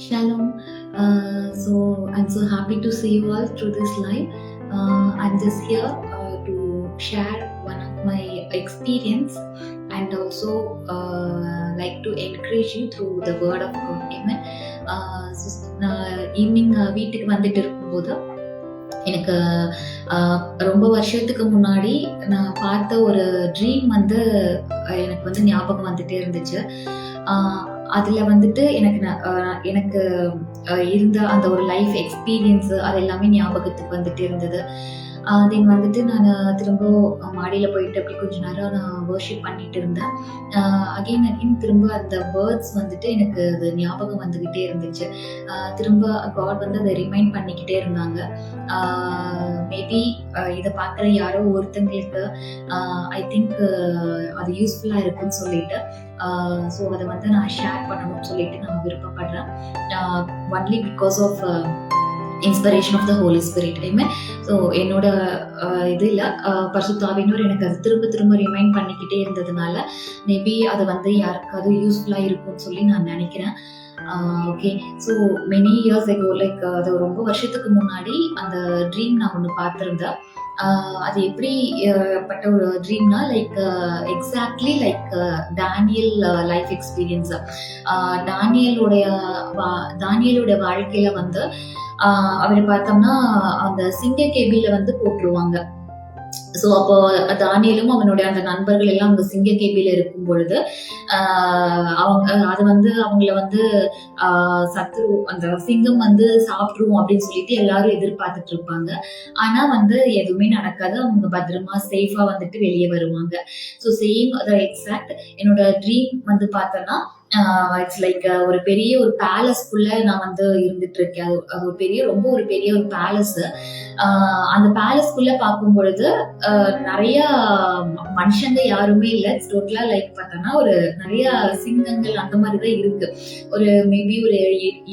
Shalom. Uh, so I'm so happy to see you all through this live. Uh, I'm just here uh, to share one of my experience and also uh, like to encourage you through the word of God. Amen. Uh, so, evening வீட்டுக்கு வந்துட்டு இருக்கும்போது எனக்கு ரொம்ப வருஷத்துக்கு முன்னாடி நான் பார்த்த ஒரு ட்ரீம் வந்து எனக்கு வந்து ஞாபகம் வந்துட்டே இருந்துச்சு அதில் வந்துட்டு எனக்கு எனக்கு இருந்த அந்த ஒரு லைஃப் எக்ஸ்பீரியன்ஸு அது எல்லாமே ஞாபகத்துக்கு வந்துட்டு இருந்தது. தென் வந்துட்டு நான் திரும்ப மாடியில் போயிட்டு அப்படி கொஞ்ச நேரம் நான் வர்ஷிப் பண்ணிட்டு இருந்தேன். அகெயின் அகெயின் திரும்ப அந்த வேர்ட்ஸ் வந்துட்டு எனக்கு அது ஞாபகம் வந்துக்கிட்டே இருந்துச்சு. திரும்ப காட் வந்து அதை ரிமைண்ட் பண்ணிக்கிட்டே இருந்தாங்க. மேபி இதை பார்க்குற யாரோ ஒருத்தங்களுக்கு ஐ திங்க் அது யூஸ்ஃபுல்லாக இருக்குன்னு சொல்லிட்டு ஸோ அதை வந்து நான் ஷேர் பண்ணணும்னு சொல்லிட்டு நான் விருப்பப்படுறேன். Only because of inspiration of the Holy Spirit ஐமே so என்னோட இது இல்லை. பரிசுத்தாவினோர் எனக்கு அது திரும்ப திரும்ப ரிமைண்ட் பண்ணிக்கிட்டே இருந்ததுனால மேபி அது வந்து யாருக்காவது யூஸ்ஃபுல்லாக இருக்கும்னு சொல்லி நான் நினைக்கிறேன். Okay so many years ago like அது ரொம்ப வருஷத்துக்கு முன்னாடி அந்த ட்ரீம் நான் ஒன்று பார்த்துருந்தேன். அது எப்படி பட்ட ஒரு ட்ரீம்னா like exactly like Daniel life experience டானியலுடைய வா- தானியலுடைய வாழ்க்கையில் வந்து ஆஹ் அவர் பார்த்தோம்னா அந்த சிங்க கேபியில் வந்து போட்டுருவாங்க. ஸோ அப்போ தானியலும் அவனுடைய அந்த நண்பர்கள் எல்லாம் அந்த சிங்க கேபியில இருக்கும் பொழுது அவங்க அது வந்து அவங்கள வந்து ஆஹ் சத்ரு அந்த சிங்கம் வந்து சாப்பிட்ருவோம் அப்படின்னு சொல்லிட்டு எல்லாரும் எதிர்பார்த்துட்டு இருப்பாங்க. ஆனா வந்து எதுவுமே நடக்காது. அவங்க பத்திரமா சேஃபா வந்துட்டு வெளியே வருவாங்க. ஸோ சேம் அதை எக்ஸாக்ட் என்னோட ட்ரீம் வந்து பார்த்தோன்னா இட்ஸ் லைக் ஒரு பெரிய ஒரு பேலஸ்க்குள்ள நான் வந்து இருந்துட்டு இருக்கேன் அது ஒரு பெரிய ரொம்ப ஒரு பெரிய ஒரு பேலஸ் அந்த பேலஸ்க்குள்ள பார்க்கும் பொழுது நிறைய மனுஷங்க யாருமே இல்லை. டோட்டலா லைக் பார்த்தோன்னா ஒரு நிறைய சிங்கங்கள் அந்த மாதிரி தான் இருக்கு. ஒரு மேபி ஒரு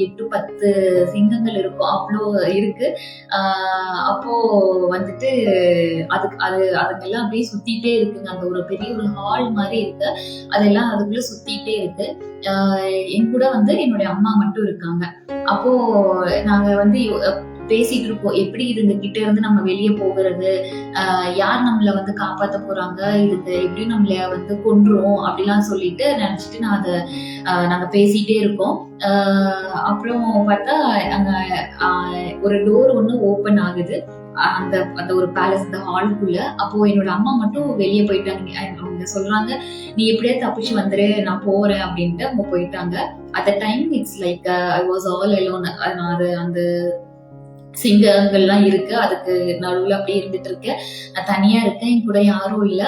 எட்டு பத்து சிங்கங்கள் இருக்கும் அவ்வளோ இருக்கு. அப்போ வந்துட்டு அதுக்கு அது அதுங்கெல்லாம் அப்படியே சுத்திட்டே இருக்குங்க. அந்த ஒரு பெரிய ஒரு ஹால் மாதிரி இருக்கு. அதெல்லாம் அதுக்குள்ள சுத்திட்டே இருக்கு. என் கூட வந்து என்னுடைய அம்மா மட்டும் இருக்காங்க. அப்போ நாங்க வந்து பேசிட்டு இருப்போம் எப்படி இதுங்க கிட்ட இருந்து நம்ம வெளியே போகிறது? யார் நம்மள வந்து காப்பாத்த போறாங்க? இதுக்கு எப்படி நம்மள வந்து கொன்றும்? அப்படிலாம் சொல்லிட்டு நினைச்சிட்டு நான் அதை நாங்க பேசிட்டே இருக்கோம். அப்புறம் பார்த்தா அங்க ஒரு டோர் ஒன்று ஓப்பன் ஆகுது. அந்த அந்த ஒரு பேலஸ் அந்த ஹாலுக்குள்ள அப்போ என்னோட அம்மா மட்டும் வெளியே போயிட்டாங்க. அவங்க சொல்றாங்க நீ எப்படியா தப்பிச்சு வந்துரு நான் போறேன் அப்படின்ட்டு அவங்க போயிட்டாங்க. At the time it's like I was all alone நான் அது அந்த சிங்கங்கள்லாம் இருக்கு. அதுக்கு நடுவில் அப்படியே இருந்துட்டு இருக்கேன் நான் தனியா இருக்கேன். என் கூட யாரும் இல்லை.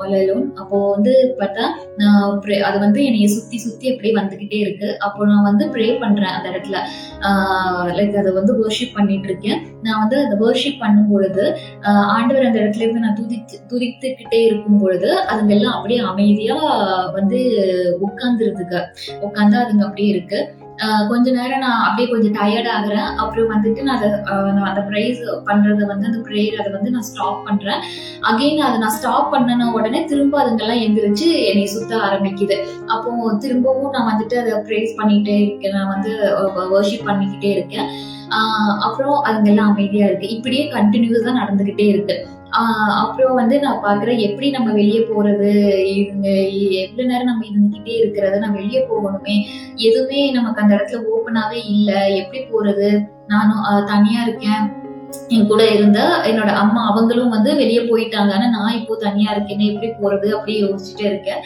ஆல் அப்போ வந்து பார்த்தா நான் அது வந்து என்னைய சுத்தி சுத்தி அப்படியே வந்துகிட்டே இருக்கு. அப்போ நான் வந்து ப்ரே பண்றேன் அந்த இடத்துல. லைக் அதை வந்து வர்ஷிப் பண்ணிட்டு இருக்கேன். நான் வந்து அதை வர்ஷிப் பண்ணும் பொழுது ஆண்டவர் அந்த இடத்துல இருந்து நான் துதித்து துதித்துக்கிட்டே இருக்கும் பொழுது அதுங்கெல்லாம் அப்படியே அமைதியா வந்து உட்கார்ந்துருதுங்க உட்காந்து அதுங்க அப்படியே இருக்கு. கொஞ்ச நேரம் நான் அப்படியே கொஞ்சம் டயர்ட் ஆகுறேன். அப்புறம் வந்துட்டு நான் அதை நான் அந்த ப்ரைஸ் பண்றத வந்து அந்த ப்ரேயர் அதை வந்து நான் ஸ்டாப் பண்றேன். அகைன் அதை நான் ஸ்டாப் பண்ணன உடனே திரும்ப அதுங்கெல்லாம் எந்திரிச்சு என்னை சுத்த ஆரம்பிக்குது. அப்போ திரும்பவும் நான் வந்துட்டு அதை ப்ரேஸ் பண்ணிட்டே இருக்கேன். நான் வந்து வர்ஷிப் பண்ணிக்கிட்டே இருக்கேன். அப்புறம் அதுங்கெல்லாம் அமைதியா இருக்கு. இப்படியே கண்டினியூஸா நடந்துகிட்டே இருக்கு. அப்புறம் வந்து நான் பார்க்குறேன் எப்படி நம்ம வெளியே போகிறது இவங்க எவ்வளோ நேரம் நம்ம இருந்துக்கிட்டே இருக்கிறத நான் வெளியே போகணுமே. எதுவுமே நமக்கு அந்த இடத்துல ஓப்பனாகவே இல்லை. எப்படி போகிறது நானும் தனியாக இருக்கேன். என் கூட இருந்த என்னோட அம்மா அவங்களும் வந்து வெளியே போயிட்டாங்க ஆனா நான் இப்போ தனியா இருக்கேனே. எப்படி போறது அப்படி யோசிச்சுட்டே இருக்கேன்.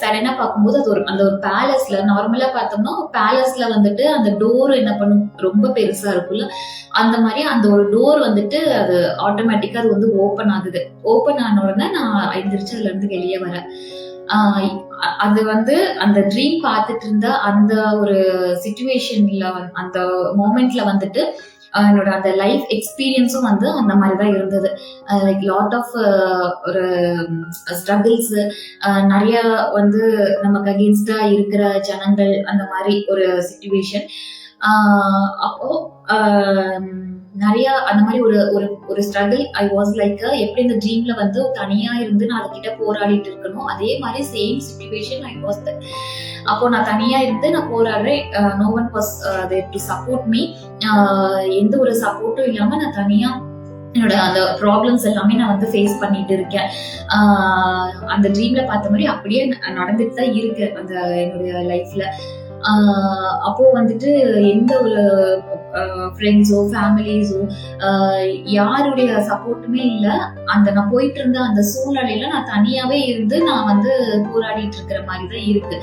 சடனா பார்க்கும்போது அது ஒரு அந்த ஒரு பேலஸ்ல நார்மலா பார்த்தோம்னா பேலஸ்ல வந்துட்டு அந்த டோர் என்ன பண்ணும்? ரொம்ப பெருசா இருக்கும்ல. அந்த மாதிரி அந்த ஒரு டோர் வந்துட்டு அது ஆட்டோமேட்டிக்கா அது வந்து ஓப்பன் ஆகுது. ஓப்பன் ஆன உடனே நான் எந்திரிச்சு அதுல இருந்து வெளியே வரேன். அது வந்து அந்த ட்ரீம் பார்த்துட்டு இருந்த அந்த ஒரு சுச்சுவேஷன்ல அந்த மோமெண்ட்ல வந்துட்டு என்னோட அந்த லைஃப் எக்ஸ்பீரியன்ஸும் வந்து அந்த மாதிரி தான் இருந்தது லைக் லாட் ஆஃப் ஒரு ஸ்ட்ரகிள்ஸ் நிறைய வந்து நமக்கு அகேன்ஸ்டா இருக்கிற ஜனங்கள் அந்த மாதிரி ஒரு சுச்சுவேஷன் அப்போ நிறைய அந்த மாதிரி ஒரு ஒரு ஒரு ஸ்ட்ரகிள் ஐ வாஸ் லைக் எப்படி இந்த ட்ரீம்ல வந்து தனியா இருந்து நான் அதுகிட்ட போராடிட்டு இருக்கணும்? அதே மாதிரி சேம் சுச்சுவேஷன் ஐ வாஸ் அப்போ நான் தனியா இருந்து நான் போராடுறேன். No one was to support me எந்த ஒரு சப்போர்ட்டும் இல்லாம நான் தனியா என்னோட அந்த ப்ராப்ளம்ஸ் எல்லாமே நான் வந்து ஃபேஸ் பண்ணிட்டு இருக்கேன். Uh, அந்த ட்ரீம்ல பார்த்த மாதிரி அப்படியே நடந்துட்டு தான் இருக்கு. அந்த என்னுடைய லைஃப்ல அப்போ வந்துட்டு எந்த ஒரு ஃப்ரெண்ட்ஸோ ஃபேமிலிஸோ யாருடைய சப்போர்ட்டுமே இல்லை. அந்த நான் போயிட்டு இருந்த அந்த சூழ்நிலையில நான் தனியாவே இருந்து நான் வந்து போராடிட்டு இருக்கிற மாதிரி தான் இருக்கு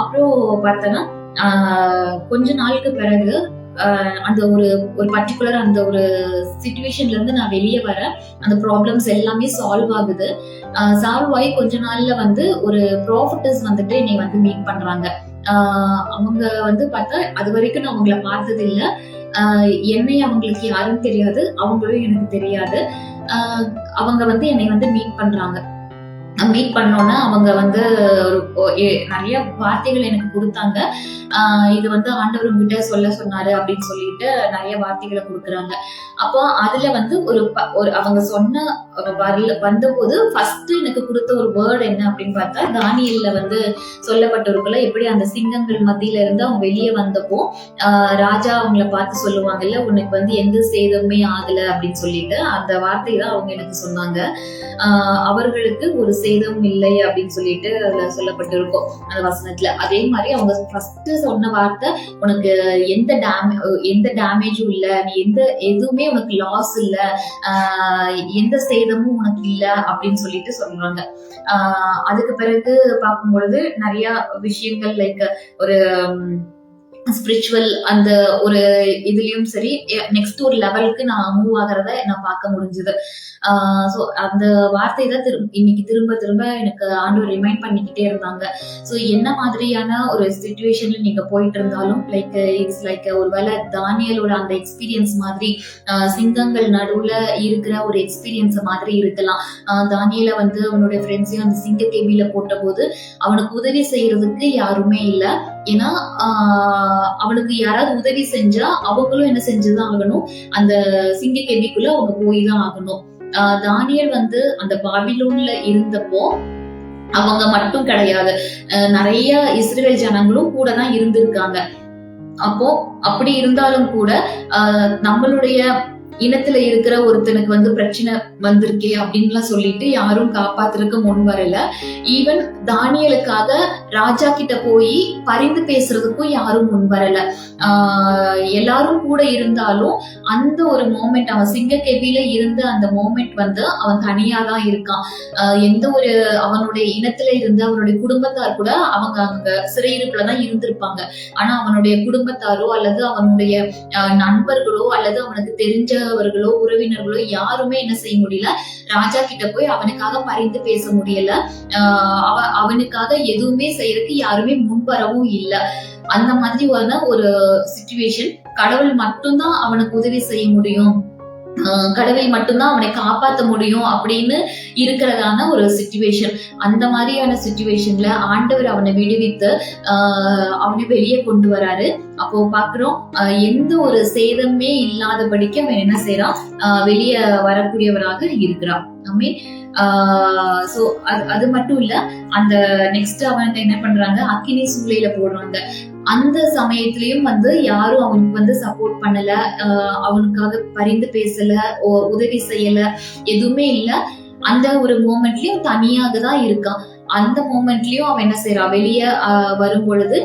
அப்புறம் பார்த்தோன்னா கொஞ்ச நாளுக்கு பிறகு அந்த ஒரு ஒரு பர்டிகுலர் அந்த ஒரு சுச்சுவேஷன்ல இருந்து நான் வெளியே வரேன். அந்த ப்ராப்ளம்ஸ் எல்லாமே சால்வ் ஆகுது. சால்வ் ஆகி கொஞ்ச நாள்ல வந்து ஒரு ப்ராஃபிட்டர்ஸ் வந்துட்டு என்னை வந்து மீட் பண்றாங்க. அவங்க வந்து பார்த்தா அது வரைக்கும் நான் அவங்கள பார்த்தது இல்லை என்னை அவங்களுக்கு யாரும் தெரியாது அவங்களும் எனக்கு தெரியாது. அவங்க வந்து என்னை வந்து மீட் பண்றாங்க. மீட் பண்ணோன்னே அவங்க வந்து ஒரு நிறைய வார்த்தைகள் எனக்கு கொடுத்தாங்க. ஆஹ் இது வந்து ஆண்டவர் உங்ககிட்ட சொல்ல சொன்னாரு அப்படின்னு சொல்லிட்டு நிறைய வார்த்தைகளை கொடுக்குறாங்க. அப்போ அதுல வந்து ஒரு ஒரு அவங்க சொன்ன வரல வந்தபோது ஃபர்ஸ்ட் எனக்கு கொடுத்த ஒரு வேர்டு என்ன அப்படின்னு பார்த்தா தானியல்ல வந்து சொல்லப்பட்டிருக்குள்ள எப்படி அந்த சிங்கங்கள் மத்தியில இருந்து அவங்க வெளியே வந்தப்போ ஆஹ் ராஜா அவங்கள பார்த்து சொல்லுவாங்கல்ல உனக்கு வந்து எந்த சேதமே ஆகல அப்படின்னு சொல்லிட்டு அந்த வார்த்தை தான் அவங்க எனக்கு சொன்னாங்க. ஆஹ் அவர்களுக்கு ஒரு சேதம் இல்லை அப்படின்னு சொல்லிட்டு அதுல சொல்லப்பட்டிருக்கும் அந்த வசனத்துல. அதே மாதிரி அவங்க ஃபர்ஸ்ட் சொன்ன வார்த்தை உனக்கு எந்த டேமே எந்த டேமேஜும் இல்ல நீ எந்த எதுவுமே உனக்கு லாஸ் இல்ல ஆஹ் எந்த சேதமும் உனக்கு இல்ல அப்படின்னு சொல்லிட்டு சொல்றாங்க. ஆஹ் அதுக்கு பிறகு பார்க்கும் பொழுது நிறைய விஷயங்கள் லைக் ஒரு ஸ்பிரிச்சுவல் அந்த ஒரு இதுலயும் சரி நெக்ஸ்ட் ஒரு லெவலுக்கு நான் மூவ் ஆகிறத நான் பார்க்க முடிஞ்சது. ஸோ அந்த வார்த்தை தான் திரு இன்னைக்கு திரும்ப திரும்ப எனக்கு ஆண்டவர் ரிமைண்ட் பண்ணிக்கிட்டே இருந்தாங்க. ஸோ என்ன மாதிரியான ஒரு சுச்சுவேஷன்ல நீங்க போயிட்டு இருந்தாலும் லைக் இட்ஸ் லைக் ஒருவேளை தானியலோட அந்த எக்ஸ்பீரியன்ஸ் மாதிரி சிங்கங்கள் நடுவுல இருக்கிற ஒரு எக்ஸ்பீரியன்ஸ் மாதிரி இருக்கலாம். தானியல வந்து அவனுடைய ஃப்ரெண்ட்ஸையும் அந்த சிங்க கேபியில போட்ட போது அவனுக்கு உதவி செய்யறதுக்கு யாருமே இல்லை. ஏன்னா ஆஹ் அவனுக்கு யாராவது உதவி செஞ்சா அவங்களும் என்ன செஞ்சுதான் ஆகணும். அந்த சிங்க கேபிக்குள்ள அவங்க போய் தான் ஆகணும். ஆஹ் தானியல் வந்து அந்த பாபிலூன்ல இருந்தப்போ அவங்க மட்டும் கிடையாது. நிறைய இஸ்ரேல் ஜனங்களும் கூட தான் இருந்திருக்காங்க. அப்போ அப்படி இருந்தாலும் கூட ஆஹ் நம்மளுடைய இனத்துல இருக்கிற ஒருத்தனுக்கு வந்து பிரச்சனை வந்திருக்கே அப்படின்லாம் சொல்லிட்டு யாரும் காப்பாத்துறதுக்கு முன் வரல. ஈவன் தானியலுக்காக ராஜா கிட்ட போய் பரிந்து பேசுறதுக்கும் யாரும் முன் வரல. ஆஹ் எல்லாரும் கூட இருந்தாலும் அந்த ஒரு மோமெண்ட் அவன் சிங்க கெவியில இருந்த அந்த மோமெண்ட் வந்து அவன் தனியா தான் இருக்கான். ஆஹ் எந்த ஒரு அவனுடைய இனத்துல இருந்து அவனுடைய குடும்பத்தார் கூட அவங்க அங்க சிறையிருப்புல தான் இருந்திருப்பாங்க. ஆனா அவனுடைய குடும்பத்தாரோ அல்லது அவனுடைய ஆஹ் நண்பர்களோ அல்லது அவனுக்கு தெரிஞ்ச தெரிஞ்சவர்களோ உறவினர்களோ யாருமே என்ன செய்ய முடியல. ராஜா கிட்ட போய் அவனுக்காக பரிந்து பேச முடியல. ஆஹ் அவ- அவனுக்காக எதுவுமே செய்யறதுக்கு யாருமே முன்வரவும் இல்லை. அந்த மாதிரியான ஒரு சுச்சுவேஷன் கடவுள் மட்டும்தான் அவனுக்கு உதவி செய்ய முடியும். கடவுள் மட்டும்தான் அவனை காப்பாத்த முடியும் அப்படின்னு இருக்கிறதான ஒரு சுச்சுவேஷன் அந்த மாதிரியான சுச்சுவேஷன்ல ஆண்டவர் அவனை விடுவித்து ஆஹ் அவனை வெளியே கொண்டு வராரு. அப்போ பாக்குறோம் ஆஹ் எந்த ஒரு சேதமே இல்லாதபடிக்கு அவன் என்ன செய்யறான் வெளியே வரக்கூடியவராக இருக்கிறான். ஆமே சோ அது அது மட்டும் இல்ல அந்த நெக்ஸ்ட் அவன் என்ன பண்றாங்க? அக்கினி சூளையில போடுறாங்க. அந்த சமயத்திலயும் வந்து யாரும் அவனுக்கு வந்து சப்போர்ட் பண்ணல. ஆஹ் அவனுக்காக பரிந்து பேசல உதவி செய்யல எதுவுமே இல்ல. அந்த ஒரு மூமெண்ட்லயும் தனியாக தான் இருக்கான். அந்த மூமெண்ட்லயும் அவன் என்ன செய்யறான் வெளியே வரும் பொழுது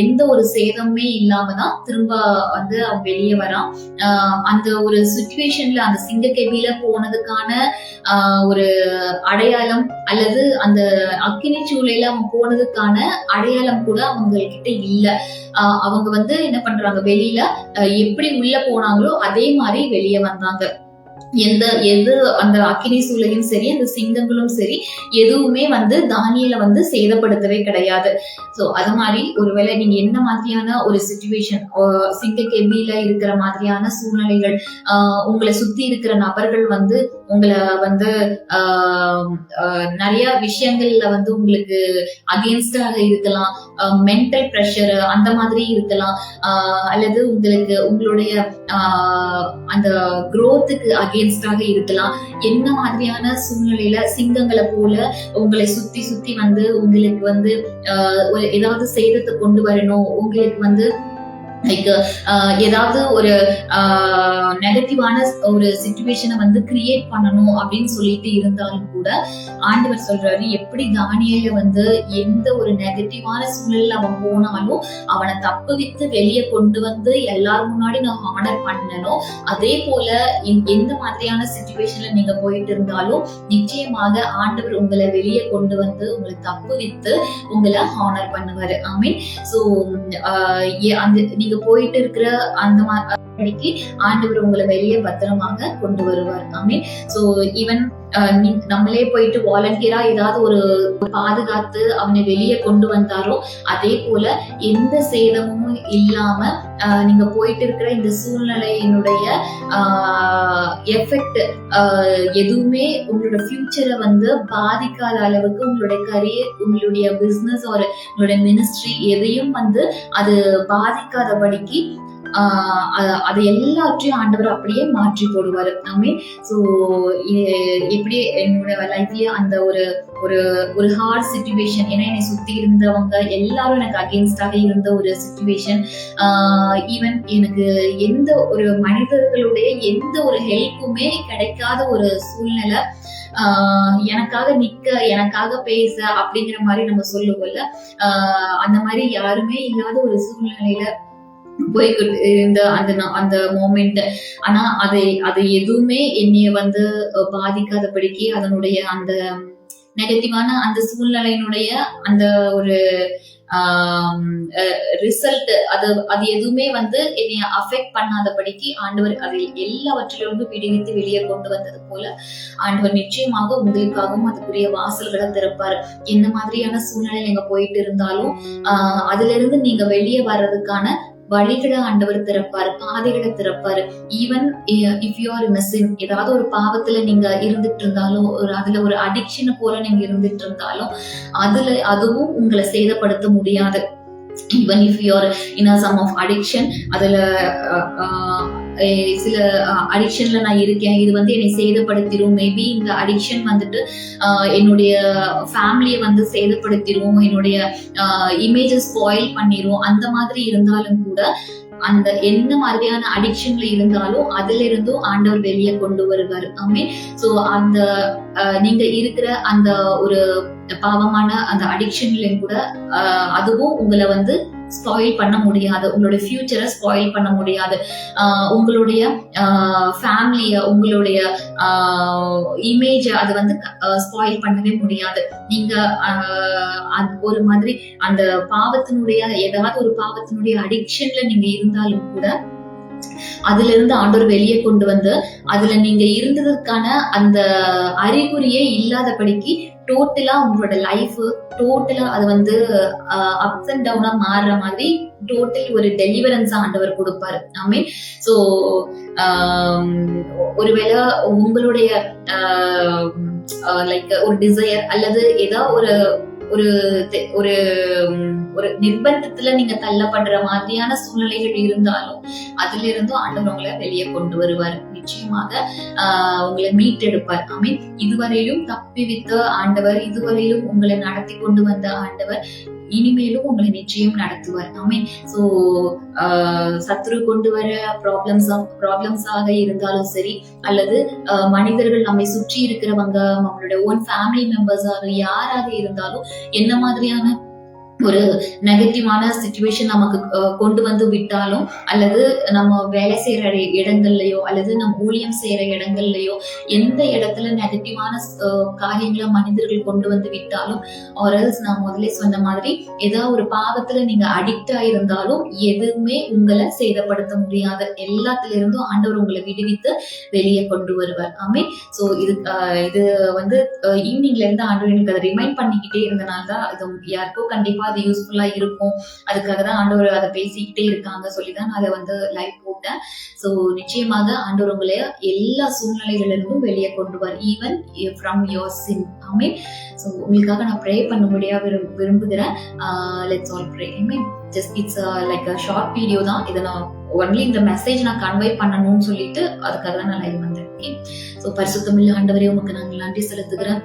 எந்த ஒரு சேதமே இல்லாம தான் திரும்ப வந்து அவன் வெளியே வரான். அந்த ஒரு சுச்சுவேஷன்ல அந்த சிங்க கெபியில போனதுக்கான ஒரு அடையாளம் அல்லது அந்த அக்கினி சூளையில அவன் போனதுக்கான அடையாளம் கூட அவங்க கிட்ட இல்ல அவங்க வந்து என்ன பண்றாங்க? வெளியில எப்படி உள்ள போனாங்களோ அதே மாதிரி வெளியே வந்தாங்க. எந்த எது அந்த அக்கினி சூளையும் சரி அந்த சிங்கங்களும் சரி எதுவுமே வந்து தானியல வந்து சேதப்படுத்தவே கிடையாது. ஸோ அது மாதிரி ஒருவேளை நீங்க என்ன மாதிரியான ஒரு சுச்சுவேஷன் சிங்க கெபியில இருக்கிற மாதிரியான சூழ்நிலைகள் ஆஹ் உங்களை சுத்தி இருக்கிற நபர்கள் வந்து உங்களை வந்து ஆஹ் நிறைய விஷயங்கள்ல வந்து உங்களுக்கு அகேன்ஸ்டாக இருக்கலாம் மென்டல் ப்ரெஷர் அந்த மாதிரி இருக்கலாம் ஆஹ் அல்லது உங்களுக்கு உங்களுடைய ஆஹ் அந்த குரோத்துக்கு அகேன்ஸ்டாக இருக்கலாம். என்ன மாதிரியான சூழ்நிலையில சிங்கங்களை போல உங்களை சுத்தி சுத்தி வந்து உங்களுக்கு வந்து ஆஹ் ஏதாவது செய்தத்தை கொண்டு வரணும் உங்களுக்கு வந்து லைக் uh, ஏதாவது ஒரு uh, நெகட்டிவான ஒரு சுச்சுவேஷனை வந்து கிரியேட் பண்ணணும் அப்படின்னு சொல்லிட்டு இருந்தாலும் கூட ஆண்டவர் சொல்றாரு எப்படி தானியல வந்து எந்த ஒரு நெகட்டிவான சூழல்ல அவன் போனாலும் அவனை தப்புவித்து வெளியே கொண்டு வந்து எல்லாரும் முன்னாடி நான் ஆர்டர் பண்ணணும். அதே போல எந்த- மாதிரியான சுச்சுவேஷன்ல நீங்க போயிட்டு இருந்தாலும் நிச்சயமாக ஆண்டவர் உங்களை வெளியே கொண்டு வந்து உங்களை தப்புவித்து உங்களை ஹானர் பண்ணுவாரு. ஐ மீன் ஸோ அந்த நீங்க போயிட்டு இருக்கிற அந்த மாதிரிக்கு ஆண்டவர் உங்களை வெளியே பத்திரமாக கொண்டு வருவார். ஐ மீன் ஈவன் நம்மளே போயிட்டு வாலண்டியரா ஏதாவது ஒரு பாதுகாத்து அவனை வெளியே கொண்டு வந்தாரோ அதே போல எந்த சேதமும் இல்லாம ஆஹ் நீங்க போயிட்டு இருக்கிற இந்த சூழ்நிலையினுடைய எஃபெக்ட் எதுவுமே உங்களோட ஃபியூச்சரை வந்து பாதிக்காத அளவுக்கு உங்களுடைய கரியர் உங்களுடைய பிசினஸ் ஒரு உங்களுடைய மினிஸ்ட்ரி எதையும் வந்து அது பாதிக்காதபடிக்கு அது எல்லாத்தையும் ஆண்டவர் அப்படியே மாற்றி போடுவார். ஆமே ஸோ எப்படி என்னோட லைஃப்லயே அந்த ஒரு ஒரு ஒரு ஹார்ட் சுச்சுவேஷன் ஏன்னா என்னை சுத்தி இருந்தவங்க எல்லாரும் எனக்கு அகேன்ஸ்டாக இருந்த ஒரு சுச்சுவேஷன் ஈவன் எனக்கு எந்த ஒரு மனிதர்களுடைய எந்த ஒரு ஹெல்ப்புமே கிடைக்காத ஒரு சூழ்நிலை எனக்காக நிக்க எனக்காக பேச அப்படிங்கிற மாதிரி நம்ம சொல்லுவோம்ல அந்த மாதிரி யாருமே இல்லாத ஒரு சூழ்நிலையில போய்கிட்டு இருந்த அந்த அந்த மோமெண்ட் ஆனா அதை அது எதுவுமே என்னைய வந்து பாதிக்காதபடிக்கு அதனுடைய அந்த நெகட்டிவான அந்த சூழ்நிலையினுடைய அந்த ஒரு ரிசல்ட் அது அது எதுவுமே வந்து என்னை அஃபெக்ட் பண்ணாதபடிக்கு ஆண்டவர் அதை எல்லாவற்றிலிருந்து விடுவித்து வெளியே கொண்டு வந்தது போல ஆண்டவர் நிச்சயமாக உங்களுக்காகவும் அதுக்குரிய வாசல்களை திறப்பார். என்ன மாதிரியான சூழ்நிலை நீங்க போயிட்டு இருந்தாலும் ஆஹ் அதுல இருந்து நீங்க வெளியே வர்றதுக்கான வழிகளை ஆண்டவர் திறப்பாரு பாதைகளை திறப்பாரு. Even if you are missing ஏதாவது ஒரு பாவத்துல நீங்க இருந்துட்டு இருந்தாலும் ஒரு அதுல ஒரு அடிக்ஷன் போல நீங்க இருந்துட்டு இருந்தாலும் அதுல அதுவும் உங்களை சேதப்படுத்த முடியாது. Even if you're in some of addiction அதுல சில அடிக்ஷன்ல நான் இருக்கேன். இது வந்து என்னை சேதப்படுத்திடும் மேபி இந்த அடிக்ஷன் வந்துட்டு என்னுடைய ஃபேமிலியை வந்து சேதப்படுத்திடும் என்னுடைய இமேஜஸ் ஸ்பாயில் பண்ணிடும் அந்த மாதிரி இருந்தாலும் கூட அந்த எந்த மாதிரியான அடிக்ஷன்ல இருந்தாலும் அதுல இருந்தும் ஆண்டவர் வெளியே கொண்டு வருவார். ஆமே சோ அந்த நீங்க இருக்கிற அந்த ஒரு பாவமான அந்த அடிக்ஷன்லயும் கூட அதுவும் உங்களை வந்து ஸ்பாயில் பண்ண முடியாது. உங்களுடைய ஃபியூச்சரை ஸ்பாயில் பண்ண முடியாது. ஆஹ், உங்களுடைய ஃபேமிலிய உங்களுடைய இமேஜ அது வந்து ஸ்பாயில் பண்ணவே முடியாது. நீங்க ஆஹ், ஒரு மாதிரி அந்த பாவத்தினுடைய ஏதாவது ஒரு பாவத்தினுடைய அடிக்ஷன்ல நீங்க இருந்தாலும் கூட அதுல இருந்து ஆண்டவர் வெளியே கொண்டு வந்து அதுல நீங்க இருந்ததுக்கான அந்த அறிகுறியே இல்லாதபடிக்கு டோட்டலா உங்களோட லைஃப் டோட்டலா அது வந்து அப்ஸ் அண்ட் டவுனா மாறுற மாதிரி டோட்டல் ஒரு டெலிவரன்ஸ் ஆண்டவர் கொடுப்பாரு. ஆமே ஸோ ஒருவேளை உங்களுடைய லைக் ஒரு டிசையர் அல்லது ஏதோ ஒரு ஒரு ஒரு ஒரு நிர்பந்தத்துல நீங்க தள்ளப்படுற மாதிரியான சூழ்நிலைகள் இருந்தாலும் அதுல இருந்தும் ஆண்டவர் உங்களை வெளியே கொண்டு வருவார். நிச்சயமாக உங்களை மீட்டெடுப்பார். ஐ மீன் இதுவரையிலும் தப்பிவித்த ஆண்டவர் இதுவரையிலும் உங்களை நடத்தி கொண்டு வந்த ஆண்டவர் இனிமேலும் உங்களை நிச்சயம் நடத்துவார். ஐ மீன் ஸோ சத்ரு கொண்டு வர ப்ராப்ளம்ஸ் ப்ராப்ளம்ஸாக இருந்தாலும் சரி அல்லது மனிதர்கள் நம்மை சுற்றி இருக்கிறவங்க நம்மளுடைய ஓன் ஃபேமிலி மெம்பர்ஸாக யாராக இருந்தாலும் என்ன மாதிரியான ஒரு நெகட்டிவான சுச்சுவேஷன் நமக்கு கொண்டு வந்து விட்டாலும் அல்லது நம்ம வேலை செய்யற இடங்கள்லயோ அல்லது நம்ம ஊழியம் செய்யற இடங்கள்லயோ எந்த இடத்துல நெகட்டிவான காரியங்களை மனிதர்கள் கொண்டு வந்து விட்டாலும் ஆரல்ஸ் நான் முதலே சொன்ன மாதிரி ஏதாவது ஒரு பாவத்துல நீங்க அடிக்ட் ஆயிருந்தாலும் எதுவுமே உங்களை சேதப்படுத்த முடியாத. எல்லாத்துல இருந்தும் ஆண்டவர் உங்களை விடுவித்து வெளியே கொண்டு வருவார். ஆமே சோ இது இது வந்து ஈவினிங்ல இருந்து ஆண்டவர் எனக்கு அதை ரிமைண்ட் பண்ணிக்கிட்டே இருந்தனால தான் இது யாருக்கோ கண்டிப்பா அது யூஸ்ஃபுல்லா இருக்கும். அதுக்காக தான் ஆண்டவர் அதை பேசிக்கிட்டே இருக்காங்க சொல்லி தான் நான் அதை வந்து லைவ் போட்டேன். ஸோ நிச்சயமாக ஆண்டவர் உங்களை எல்லா சூழ்நிலைகளிலிருந்தும் வெளியே கொண்டு வர். ஈவன் ஃப்ரம் யோர் சின் ஆமே ஸோ உங்களுக்காக நான் ப்ரே பண்ணும்படியாக விரும் விரும்புகிறேன். Let's all pray I just it's like short video தான். இதை நான் ஒன்லி இந்த மெசேஜ் நான் கன்வே பண்ணணும்னு சொல்லிட்டு அதுக்காக தான் நான் லைவ் வந்திருக்கேன். ஸோ பரிசுத்தமில்ல ஆண்டவரே உமக்கு நாங்கள் நன்றி செலுத்துகிறேன்.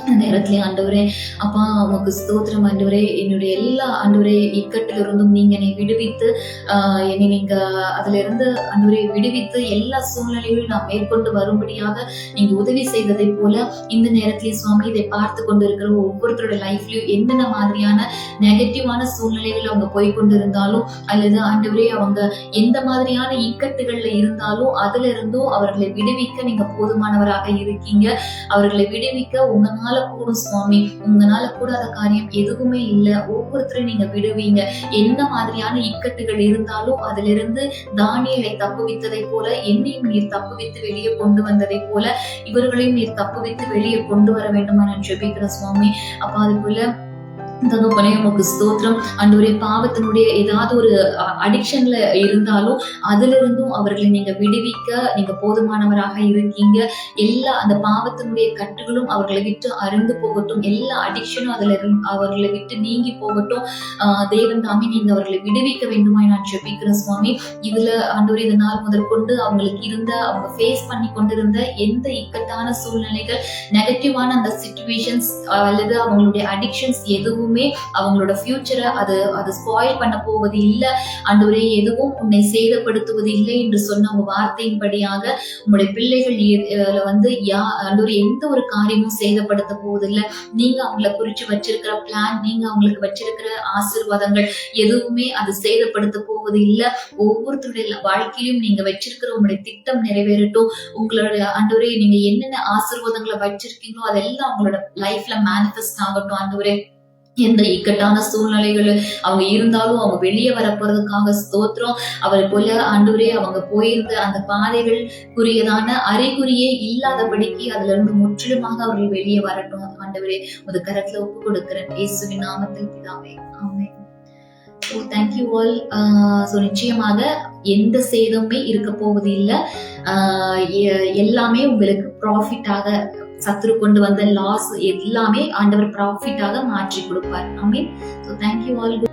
அந்த நேரத்திலே ஆண்டவரே அப்பா உமக்கு ஸ்தோத்திரம். ஆண்டவரே என்னுடைய எல்லா ஆண்டவரே இக்கட்டிலிருந்தும் நீங்க என்னை விடுவித்து ஆஹ் என்னை நீங்க அதுல இருந்து ஆண்டவரே விடுவித்து எல்லா சூழ்நிலைகளையும் நான் மேற்கொண்டு வரும்படியாக நீங்க உதவி செய்ததை போல இந்த நேரத்திலே சுவாமி இதை பார்த்து கொண்டு இருக்கிற ஒவ்வொருத்தரோட லைஃப்லயும் என்னென்ன மாதிரியான நெகட்டிவான சூழ்நிலைகள் அவங்க போய் கொண்டு இருந்தாலும் அல்லது ஆண்டவரே அவங்க எந்த மாதிரியான இக்கட்டுகள்ல இருந்தாலும் அதுல இருந்தும் அவர்களை விடுவிக்க நீங்க போதுமானவராக இருக்கீங்க. அவர்களை விடுவிக்க உங்களால் கூடும் சுவாமி. உங்களால கூடாத காரியம் எதுவுமே இல்லை. ஒவ்வொருத்தரையும் நீங்க விடுவீங்க. என்ன மாதிரியான இக்கட்டுகள் இருந்தாலும் அதுல இருந்து தானியலை தப்புவித்ததை போல என்னையும் நீர் தப்புவித்து வெளியே கொண்டு வந்ததை போல இவர்களையும் நீர் தப்புவித்து வெளியே கொண்டு வர வேண்டுமா நான் ஜெபிக்கிறேன் சுவாமி. அப்ப அது போல தகப்பனே உமக்கு ஸ்தோத்திரம். அன்றுவரே பாவத்தினுடைய ஏதாவது ஒரு அடிக்ஷன்ல இருந்தாலும் அதுல இருந்தும் அவர்களை நீங்க விடுவிக்க நீங்க போதுமானவராக இருக்கீங்க. எல்லா அந்த பாவத்தினுடைய கட்டுகளும் அவர்களை விட்டு அருந்து போகட்டும். எல்லா அடிக்ஷனும் அதுல அவர்களை விட்டு நீங்கி போகட்டும். தேவன் தாமே நீங்க அவர்களை விடுவிக்க வேண்டுமா நான் ஜெபிக்கிறேன் சுவாமி. இதுல ஆண்டவரே இந்த நாள் முதற்கொண்டு அவங்களுக்கு இருந்த அவங்க ஃபேஸ் பண்ணி கொண்டிருந்த எந்த இக்கட்டான சூழ்நிலைகள் நெகட்டிவான அந்த சுச்சுவேஷன்ஸ் அல்லது அவங்களுடைய அடிக்ஷன்ஸ் எதுவும் அவங்களோட ஃபியூச்சரை அது அது ஸ்பாயில் பண்ண போவது இல்லை ஆண்டவரே எதுவும் உன்னை சேதப்படுத்துவது இல்லை என்று சொன்ன உங்க வார்த்தையின்படியாக உங்களுடைய பிள்ளைகள் வந்து யா ஆண்டவரே எந்த ஒரு காரியமும் சேதப்படுத்த போவதில்லை நீங்க அவங்கள குறிச்சு வச்சிருக்கிற பிளான் நீங்க அவங்களுக்கு வச்சிருக்கிற ஆசீர்வாதங்கள் எதுவுமே அது சேதப்படுத்த போவது இல்லை. ஒவ்வொருத்தருடைய வாழ்க்கையிலும் நீங்க வச்சிருக்கிற உங்களுடைய திட்டம் நிறைவேறட்டும். உங்களுடைய ஆண்டவரே நீங்க என்னென்ன ஆசீர்வாதங்களை வச்சிருக்கீங்களோ அதெல்லாம் உங்களோட லைஃப்ல மேனிஃபெஸ்ட் ஆகட்டும் ஆண்டவரே. எந்த இக்கட்டான சூழ்நிலைகள் அவங்க இருந்தாலும் அவங்க வெளியே வர போறதுக்காக ஸ்தோத்திரம். அவர் போல ஆண்டவரே அவங்க போயிருந்த அந்த பாதைகள் குறியதான அறிகுறியே இல்லாதபடிக்கு அதுல இருந்து முற்றிலுமாக அவர்கள் வெளியே வரட்டும். ஆண்டவரே ஒரு கரத்துல ஒப்பு கொடுக்கிறேன். இயேசுவின் நாமத்தில் பிதாவே. ஆமே ஸோ தேங்க்யூ ஆல் ஸோ நிச்சயமாக எந்த சேதமுமே இருக்க போவது இல்லை எல்லாமே உங்களுக்கு ப்ராஃபிட்டாக சத்துரு கொண்டு வந்த லாஸ் எல்லாமே ஆண்டவர் ப்ராஃபிட்டாக மாற்றி கொடுப்பார். ஆமீன் ஸோ தேங்க்யூ ஆல்